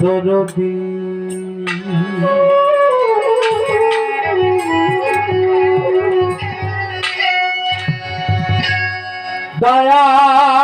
দরদি। দয়া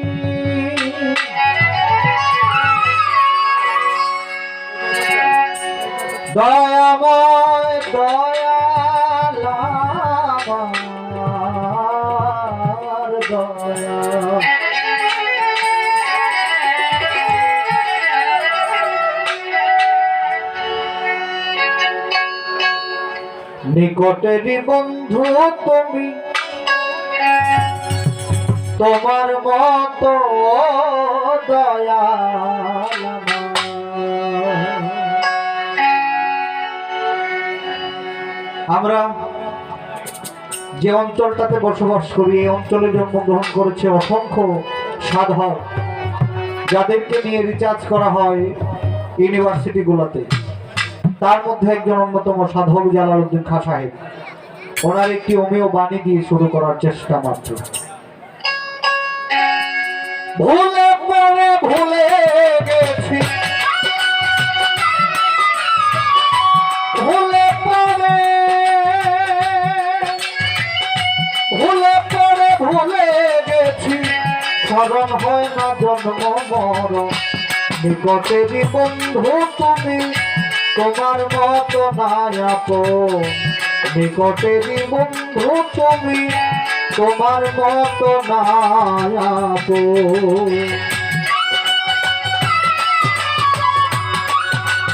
দয়াময় দয়া। নিকটেরই বন্ধু তুমি তোমার মতো দয়া আমরা যে অঞ্চলটাতে বসবাস করি, এই অঞ্চলে জন্মগ্রহণ করেছে অসংখ্য সাধক যাদেরকে নিয়ে রিচার্জ করা হয় ইউনিভার্সিটিগুলোতে তার মধ্যে একজন অন্যতম সাধক জালালউদ্দিন খা সাহেব। ওনার একটি অমীয় বাণী দিয়ে শুরু করার চেষ্টা মাত্র। ভুলে স্মরণ হয় না জন্ম মর বন্ধু তুমি তোমার মতো নায়াপ বন্ধু তুমি তোমার মতো নায়াপ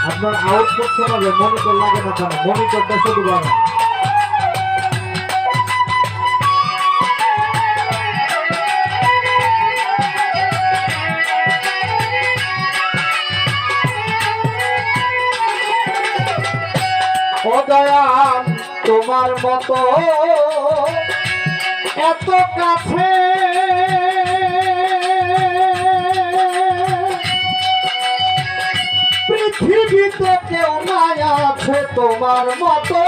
আপনার আউট করতে হবে মনিটর লাগে না কেন? মনিটরটা শুধু লাগে তোমার মতো এত কাছে। পৃথিবীতে কেউ নাই আছে তোমার মতো।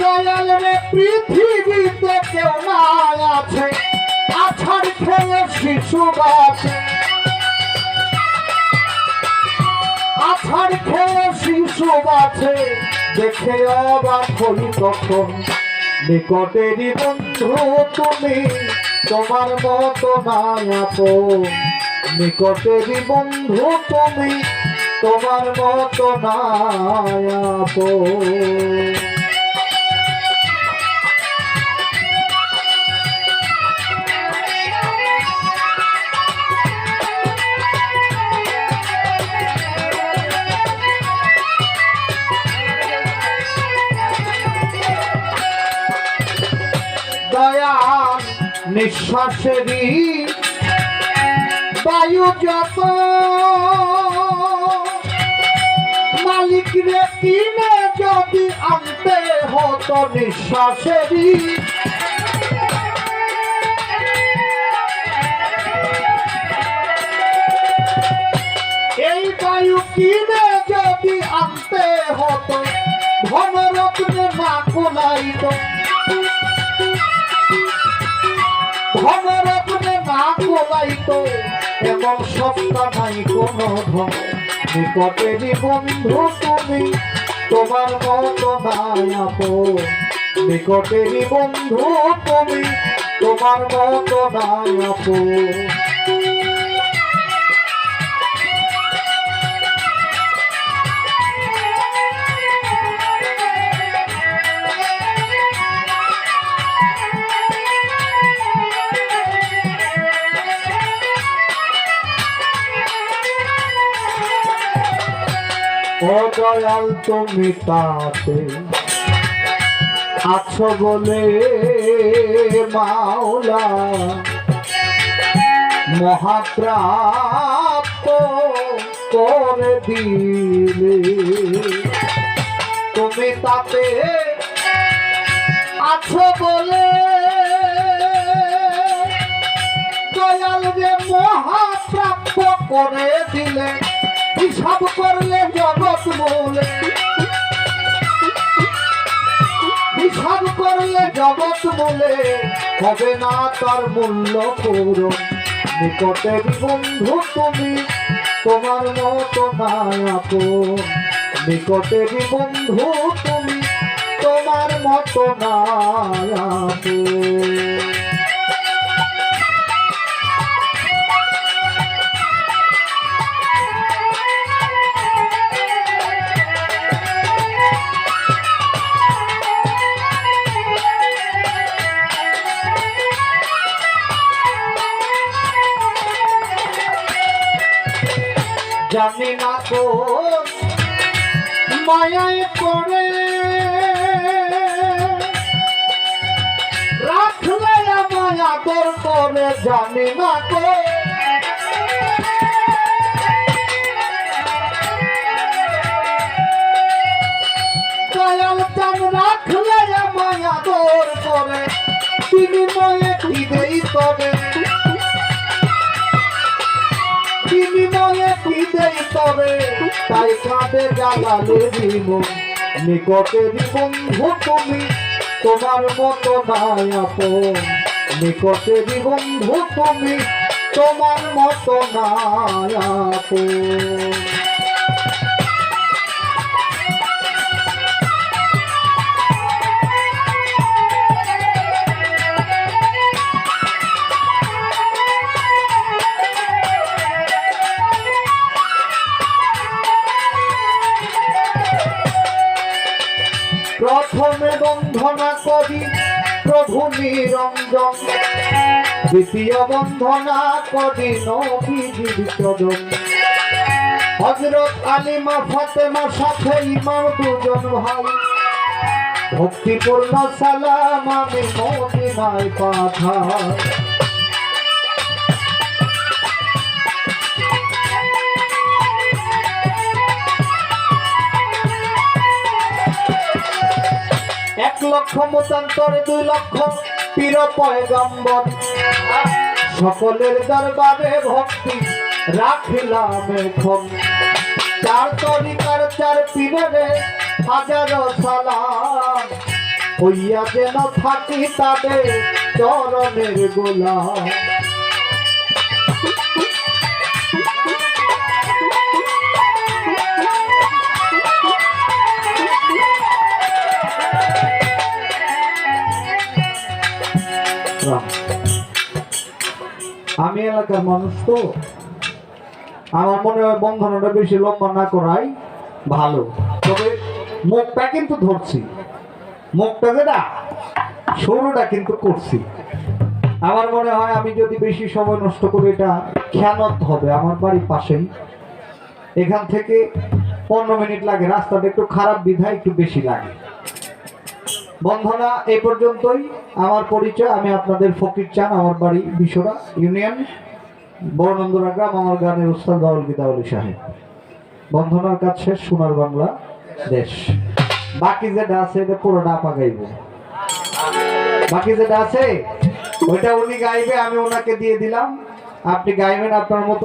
দয়াল রে, পৃথিবীতে কেউ নাই আছে। আছাড় খেয়ে শিশু গাছে আছাড় খেয়ে শিশু গাছে দেখে অবাক হই তখন। নিকটেরই বন্ধু তুমি, তোমার মতো নায়াপ নিকটেরই বন্ধু তুমি, তোমার মতো নায়াপ নিঃশ্বাসেরই বায়ু যত। মালিক রে কিনে যদি আনতে হতো নিঃশ্বাসেরই। এই বায়ু কিনে যদি আনতে হতো, ধনরত্নে না কোলাইতো। এমন সত্তা নাই কোনো ধন। নিকটেরই বন্ধু তুমি, তোমার মতো নাই আপন। নিকটেরই বন্ধু তুমি, তোমার মতো নাই ও দয়াল তুমি তাতে আছো বলে মাওলা। মহাপ্রাপ্ত করে দিলে তুমি তাতে আছো বলে। দয়াল যে মহাপ্রাপ্ত করে দিলে হিসাব করলে জগৎ বলে। হিসাব করলে জগৎ বলে। হবে না তার মূল্য পূরণ। নিকটের বন্ধু তুমি, তোমার মতো নাই আপন। বন্ধু তুমি, তোমার মতো আপন। জানি না তো মায়ায় করে রাখলে মায়া তোর করে জানি না কো তাই কাঁদে জ্বালালে জীবন নিকটের বন্ধু তুমি, তোমার মতো নাই আপন। নিকটের বন্ধু তুমি, তোমার মতো নাই আপন। নিরঞ্জন হজরত আলিমা ফাতেমা সাথে ইমাম দুজন ভাই। ভক্তিপূর্ণ সালাম আমি মদিনায় পাঠাই। এক লক্ষ মতান্তরে দুই লক্ষ পীর পয়গম্বর সকলের দরবারে ভক্তি রাখিলাম এখন। চার তরিকার চার পীরে হাজার সালাম। হইয়া যেন থাকি তাদের চরণের গোলাম। আমি এলাকার মানুষ তো। আমার মনে হয় বন্ধনটা বেশি লম্বা না করাই ভালো। তবে মুখটা কিন্তু ধরছি। মুখটা যেটা সরুটা কিন্তু করছি। আমার মনে হয় আমি যদি বেশি সময় নষ্ট করি, এটা খেয়ানত হবে আমার বাড়ির পাশেই। এখান থেকে পনেরো মিনিট লাগে, রাস্তাটা একটু খারাপ বিধায় একটু বেশি লাগে। বন্ধনা এই পর্যন্তই আমার পরিচয়। আমি আপনাদের ফকির চান, আমার বাড়ি বিশোরা ইউনিয়ন, বড়নন্দরা গ্রাম, আমার গানের উস্তাদ বাউল গীতাউলি সাহেব। বন্ধনার কাজ শেষ, সোনার বাংলা দেশ। বাকি যেটা আছে, এটা পুরোটা আপা গাইব বাকি যেটা আছে, ওইটা উনি গাইবে, আমি ওনাকে দিয়ে দিলাম। আপনি গাইবেন আপনার মতো